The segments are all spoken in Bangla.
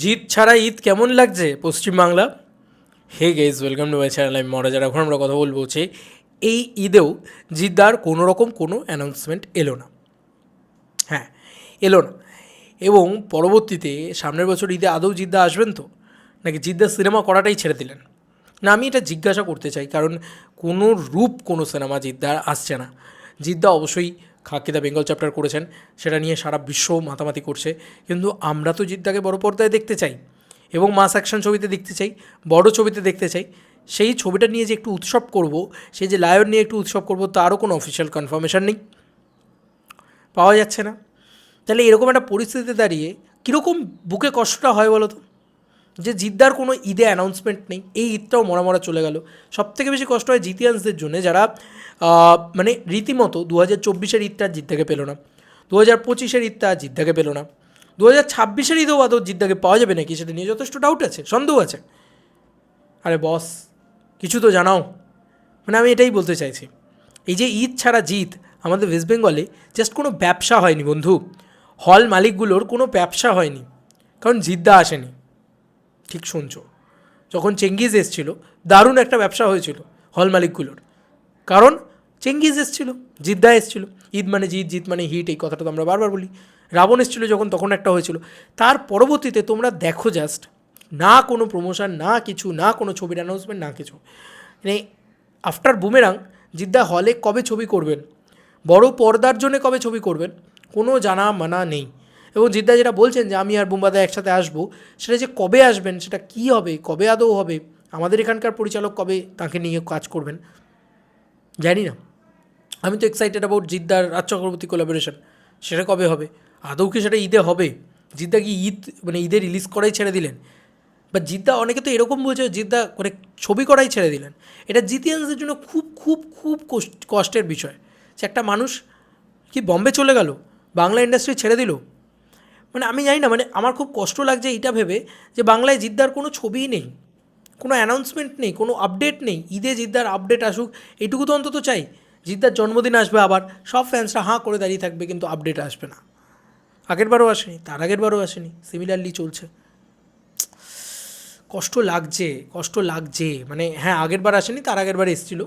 জিত ছাড়া ঈদ কেমন লাগছে Paschimbangla? Hey guys welcome to my channel আমি মরাজার এখন আমরা কথা বলব হচ্ছে, এই ঈদেও জিদ্দার কোনো রকম কোনো অ্যানাউন্সমেন্ট এলো না। হ্যাঁ এলো না। এবং পরবর্তীতে সামনের বছর ঈদে আদৌ জিদ্দা আসবেন তো? নাকি জিদ্দা সিনেমা করাটাই ছেড়ে দিলেন? না, আমি এটা জিজ্ঞাসা করতে চাই, কারণ কোনো রূপ কোনো সিনেমা জিদ্দার আসছে না। জিদ্দা অবশ্যই খাকিদা বেঙ্গল চ্যাপ্টার করেছেন, সেটা নিয়ে সারা বিশ্ব মাতামাতি করছে। কিন্তু আমরা তো জিদ্দাকে বড় পর্দায় দেখতে চাই এবং মাস অ্যাকশন ছবিতে দেখতে চাই, বড় ছবিতে দেখতে চাই। সেই ছবিটা নিয়ে যে একটু উৎসব করব, সেই যে লায়ন নিয়ে একটু উৎসব করব, তারও কোনো অফিসিয়াল কনফার্মেশন নেই। পাওয়া যাচ্ছে না। তাহলে এরকম একটা পরিস্থিতিতে দাঁড়িয়ে কীরকম বুকে কষ্টটা হয় বলো তো? যে জিদ্দার কোনো ঈদে অ্যানাউন্সমেন্ট নেই, এই ঈদটাও মরা মরা চলে গেল। সব থেকে বেশি কষ্ট হয় জিতিয়ান্সদের জন্য, যারা মানে রীতিমতো দু হাজার চব্বিশের ঈদটা আর জিদ্দাকে পেল না দু হাজার পঁচিশের ঈদটা আর জিদ্দাকে পেল না দু হাজার ছাব্বিশের ঈদেও আদৌ জিদ্দাকে পাওয়া যাবে নাকি সেটা নিয়ে যথেষ্ট ডাউট আছে, সন্দেহ আছে। আরে বস কিছু তো জানাও। মানে আমি এটাই বলতে চাইছি, এই যে ঈদ ছাড়া জিত আমাদের ওয়েস্ট বেঙ্গলে জাস্ট কোনো ব্যবসা হয়নি বন্ধু। হল মালিকগুলোর কোনো ব্যবসা হয়নি, কারণ জিদ্দা আসেনি। ঠিক শুনছো। যখন চেঙ্গিজ এসছিল, দারুণ একটা ব্যবসা হয়েছিল হল মালিকগুলোর। কারণ চেঙ্গিজ এসছিল, জিদ্দা এসছিল, ঈদ মানে জিদ জিদ মানে হিট, এই কথাটা তো আমরা বারবার বলি। রাবণ এসছিল যখন, তখন একটা হয়েছিল। তার পরবর্তীতে তোমরা দেখো জাস্ট না কোনো প্রমোশন না কিছু, না কোনো ছবির অ্যানাউন্সমেন্ট না কিছু। মানে আফটার বুমেরাং জিদ্দা হলে কবে ছবি করবেন? বড় পর্দার জন্য কবে ছবি করবেন? কোনো জানা মানা নেই। এবং জিদ্দা যেটা বলছেন যে আমি আর বুম্বাদা একসাথে আসব, সেটা যে কবে আসবেন, সেটা কী হবে, কবে আদৌ হবে, আমাদের এখানকার পরিচালক কবে তাকে নিয়ে কাজ করবেন, জানি না। আমি তো এক্সাইটেড অ্যাবাউট জিদ্দার রাজ চক্রবর্তী কোলাবোরেশন সেটা কবে হবে, আদৌ কি সেটা ঈদে হবে, জিদ্দা কি ঈদ মানে ঈদে রিলিজ করাই ছেড়ে দিলেন? বা জিদ্দা, অনেকে তো এরকম বলছে জিদ্দা মানে ছবি করাই ছেড়ে দিলেন। এটা জিতিয়ান্সদের জন্য খুব খুব খুব কষ্ট- কষ্টের বিষয়। যে একটা মানুষ কি বম্বে চলে গেল, বাংলা ইন্ডাস্ট্রি ছেড়ে দিল মানে আমি জানি না মানে আমার খুব কষ্ট লাগছে এইটা ভেবে যে বাংলায় জিদ্দার কোনো ছবিই নেই, কোনো অ্যানাউন্সমেন্ট নেই, কোনো আপডেট নেই, ঈদে জিদ্দার আপডেট আসুক এটুকু তো অন্তত চাই। জিদ্দার জন্মদিন আসবে আবার, সব ফ্যান্সরা হাঁ করে দাঁড়িয়ে থাকবে কিন্তু আপডেট আসবে না। আগেরবারও আসেনি, তার আগেরবারও আসেনি সিমিলারলি চলছে। কষ্ট লাগছে কষ্ট লাগছে মানে হ্যাঁ আগেরবার আসেনি, তার আগেরবার এসেছিল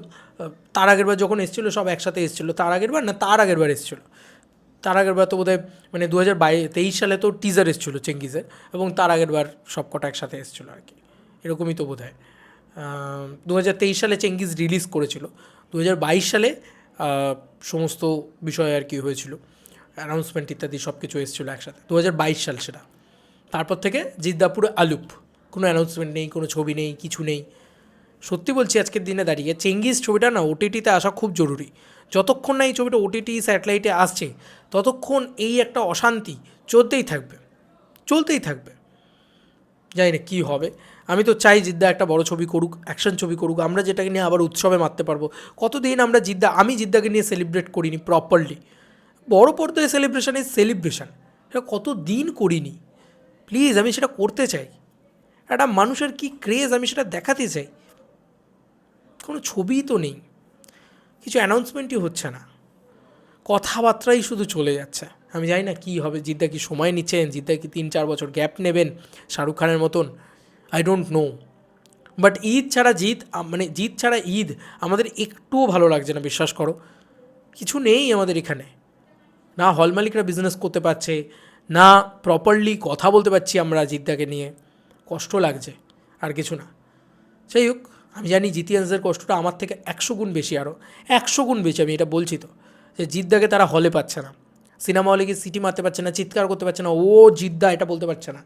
তার আগেরবার যখন এসেছিল, সব একসাথে এসেছিল, তার আগেরবার না, তার আগেরবার এসেছিল। তার আগেরবার তো বোধহয় মানে দু হাজার তেইশ সালে তো টিজার এসেছিল চেঙ্গিজের এবং তার আগেরবার সব কটা একসাথে এসেছিল আর কি। এরকমই তো বোধ হয় দু হাজার তেইশ সালে চেঙ্গিজ রিলিজ করেছিল। দু হাজার বাইশ সালে সমস্ত বিষয় আর কি হয়েছিল। অ্যানাউন্সমেন্ট ইত্যাদি সব কিছু এসেছিল একসাথে। দু হাজার বাইশ সাল সেটা। তারপর থেকে জিদ্দাপুরে আলুপ। কোনো অ্যানাউন্সমেন্ট নেই, কোনো ছবি নেই, কিছু নেই। সত্যি বলছি, আজকের দিনে দাঁড়িয়ে চেঙ্গিস ছবিটা না ওটিটিতে আসা খুব জরুরি। যতক্ষণ না এই ছবিটা ওটিটি স্যাটেলাইটে আসছে, ততক্ষণ এই একটা অশান্তি চলতেই থাকবে। চলতেই থাকবে। জানি না কী হবে। আমি তো চাই জিদ্দা একটা বড় ছবি করুক অ্যাকশন ছবি করুক, আমরা যেটাকে নিয়ে আবার উৎসবে মারতে পারব। কতদিন আমরা জিদ্দা, আমি জিদ্দাকে নিয়ে সেলিব্রেট করিনি প্রপারলি বড় পর্দায় সেলিব্রেশন ইজ সেলিব্রেশন এটা কত দিন করিনি? প্লিজ আমি সেটা করতে চাই। একটা মানুষের কি ক্রেজ আমি সেটা দেখাতে চাই। কোনো ছবিই তো নেই। কিছু অ্যানাউন্সমেন্টই হচ্ছে না। কথাবার্তাই শুধু চলে যাচ্ছে। আমি জানি না কী হবে, জিদ্দা কি সময় নিচ্ছেন, জিদ্দা কি তিন চার বছর গ্যাপ নেবেন শাহরুখ খানের মতন? I don't know but Eid ছাড়া জিত মানে জিত ছাড়া ঈদ আমাদের একটুও ভালো লাগছে না, বিশ্বাস করো। কিছু নেই আমাদের এখানে। না হল মালিকরা বিজনেস করতে পারছে, না প্রপারলি কথা বলতে পারছি আমরা জিদ্দাকে নিয়ে। কষ্ট লাগছে, আর কিছু না। যাই হোক আমি জানি জিতিয়ান্সদের কষ্টটা আমার থেকে একশো গুণ বেশি আরও একশো গুণ বেশি, আমি এটা বলছি তো। যে জিদ্দাকে তারা হলে পাচ্ছে না। সিনেমা হলে গিয়ে সিটি মারতে পারছে না, চিৎকার করতে পারছে না, ও জিদ্দা এটা বলতে পারছে না।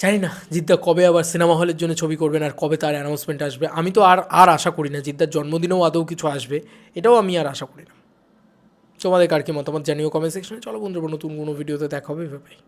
জানি না জিদ্দা কবে আবার সিনেমা হলের জন্য ছবি করবেন আর কবে তার অ্যানাউন্সমেন্ট আসবে। আমি তো আর আর আশা করি না জিদ্দার জন্মদিনেও আদৌ কিছু আসবে, এটাও আমি আর আশা করি না। তোমাদের কার কি মতামত জানিও কমেন্ট সেকশনে চলো বন্ধুরা, নতুন কোনো ভিডিওতে দেখা হবে, এভাবেই।